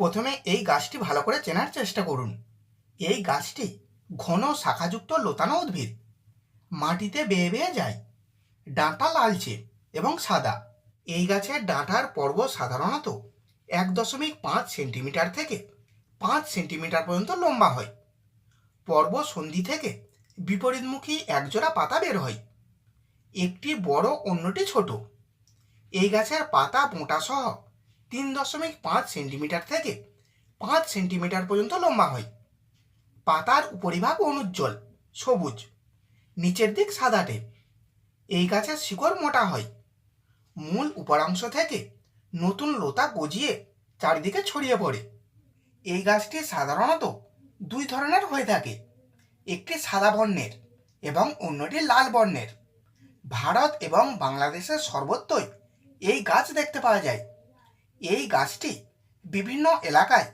প্রথমে এই গাছটি ভালো করে চেনার চেষ্টা করুন। এই গাছটি ঘন শাখাযুক্ত লতানো উদ্ভিদ। মাটিতে বেয়ে বেয়ে যায়। ডাঁটা লালচে এবং সাদা। এই গাছের ডাঁটার পর্ব সাধারণত এক দশমিক পাঁচ সেন্টিমিটার থেকে পাঁচ সেন্টিমিটার পর্যন্ত লম্বা হয়। পর্ব সন্ধি থেকে বিপরীতমুখী একজোড়া পাতা বের হয়। একটি বড়, অন্যটি ছোট। এই গাছের পাতা মোটা সহ তিন দশমিক পাঁচ সেন্টিমিটার থেকে পাঁচ সেন্টিমিটার পর্যন্ত লম্বা হয়। পাতার উপরিভাগ অনুজ্জ্বল, সবুজ, নিচের দিক সাদাটে এই গাছের শিকড় মোটা হয়। মূল উপরাংশ থেকে নতুন লতা গজিয়ে চারিদিকে ছড়িয়ে পড়ে। এই গাছটি সাধারণত দুই ধরনের হয়ে থাকে, একটি সাদা বর্ণের এবং অন্যটি লাল বর্ণের। ভারত এবং বাংলাদেশের সর্বত্রই এই গাছ দেখতে পাওয়া যায়। এই গাছটি বিভিন্ন এলাকায়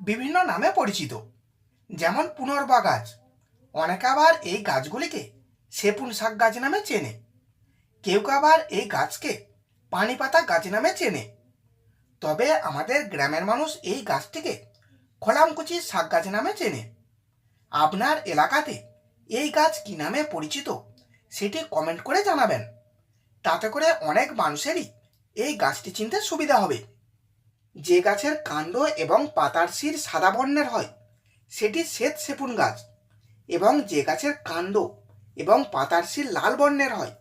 বিভিন্ন নামে পরিচিত। যেমন পুনর্বা গাছ। অনেকে আবার এই গাছগুলিকে সেপুন শাক গাছ নামে চেনে। কেউ আবার এই গাছকে পানি পাতা গাছ নামে চেনে। তবে আমাদের গ্রামের মানুষ এই গাছটিকে খোলামকুচি শাক গাছ নামে চেনে। আপনার এলাকাতে এই গাছ কী নামে পরিচিত সেটি কমেন্ট করে জানাবেন। তাতে করে অনেক মানুষেরই এই গাছটি চিনতে সুবিধা হবে। যে গাছের কাণ্ড এবং পাতার শির সাদা বর্ণের হয়, সেটি শ্বেত সেপুন গাছ এবং যে গাছের কাণ্ড এবং পাতার শির লাল বর্ণের হয়,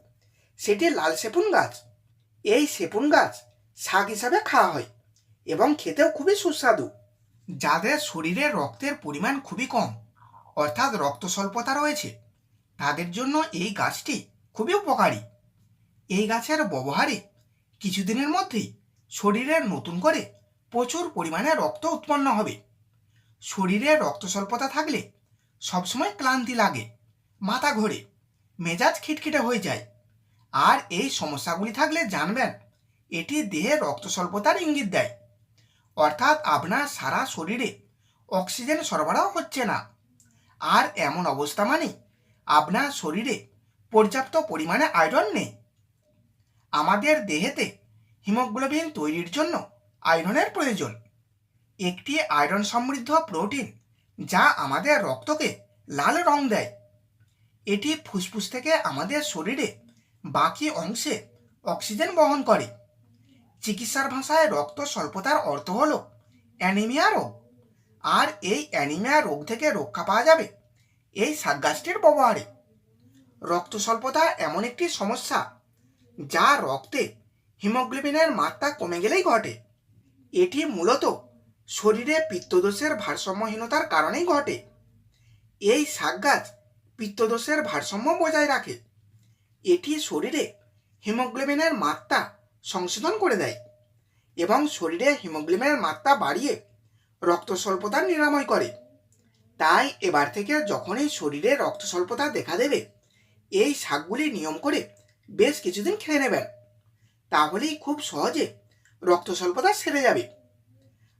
সেটি লাল সেপুন গাছ। এই সেপুন গাছ শাক হিসাবে খাওয়া হয় এবং খেতেও খুবই সুস্বাদু। যাদের শরীরে রক্তের পরিমাণ খুবই কম, অর্থাৎ রক্ত স্বল্পতা রয়েছে, তাদের জন্য এই গাছটি খুবই উপকারী। এই গাছের ব্যবহারে কিছুদিনের মধ্যেই শরীরের নতুন করে প্রচুর পরিমাণে রক্ত উৎপন্ন হবে। শরীরে রক্ত স্বল্পতা থাকলে সবসময় ক্লান্তি লাগে, মাথা ঘোরে, মেজাজ খিটখিটে হয়ে যায়। আর এই সমস্যাগুলি থাকলে জানবেন, এটি দেহে রক্ত স্বল্পতার ইঙ্গিত দেয়। অর্থাৎ আপনার সারা শরীরে অক্সিজেন সরবরাহ হচ্ছে না। আর এমন অবস্থা মানে আপনার শরীরে পর্যাপ্ত পরিমাণে আয়রন নেই। আমাদের দেহেতে হিমোগ্লোবিন তৈরির জন্য আয়রনের প্রয়োজন। একটি আয়রন সমৃদ্ধ প্রোটিন যা আমাদের রক্তকে লাল রং দেয়। এটি ফুসফুস থেকে আমাদের শরীরে বাকি অংশে অক্সিজেন বহন করে। চিকিৎসার ভাষায় রক্ত স্বল্পতার অর্থ হল অ্যানিমিয়া রোগ। আর এই অ্যানিমিয়া রোগ থেকে রক্ষা পাওয়া যাবে এই শাক গাছটির ব্যবহারে। রক্ত স্বল্পতা এমন একটি সমস্যা যা রক্তে হিমোগ্লোবিনের মাত্রা কমে গেলেই ঘটে। এটি মূলত শরীরে পিত্তদোষের ভারসাম্যহীনতার কারণেই ঘটে। এই শাক গাছ পিত্তদোষের ভারসাম্য বজায় রাখে। এটি শরীরে হিমোগ্লোবিনের মাত্রা সংশোধন করে দেয় এবং শরীরে হিমোগ্লোবিনের মাত্রা বাড়িয়ে রক্ত স্বল্পতা নিরাময় করে। তাই এবার থেকে যখনই শরীরে রক্ত স্বল্পতা দেখা দেবে, এই শাকগুলি নিয়ম করে বেশ কিছুদিন খেয়ে নেবেন। তাহলেই খুব সহজে রক্ত স্বল্পতা সেরে যাবে।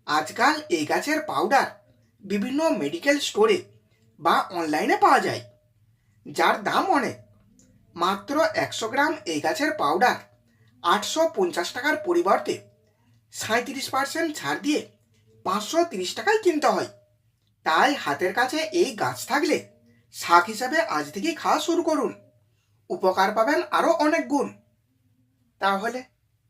আজকাল এই গাছের পাউডার বিভিন্ন মেডিকেল স্টোরে বা অনলাইনে পাওয়া যায়। যার দাম অনেক। মাত্র একশো গ্রাম এই গাছের পাউডার আটশো পঞ্চাশ টাকার পরিবর্তে সাঁত্রিশ পার্সেন্ট ছাড় দিয়ে পাঁচশো তিরিশ টাকায় কিনতে হয়। তাই হাতের কাছে এই গাছ থাকলে শাক হিসাবে আজ থেকেই খাওয়া শুরু করুন। উপকার পাবেন আরও অনেক গুণ। তাহলে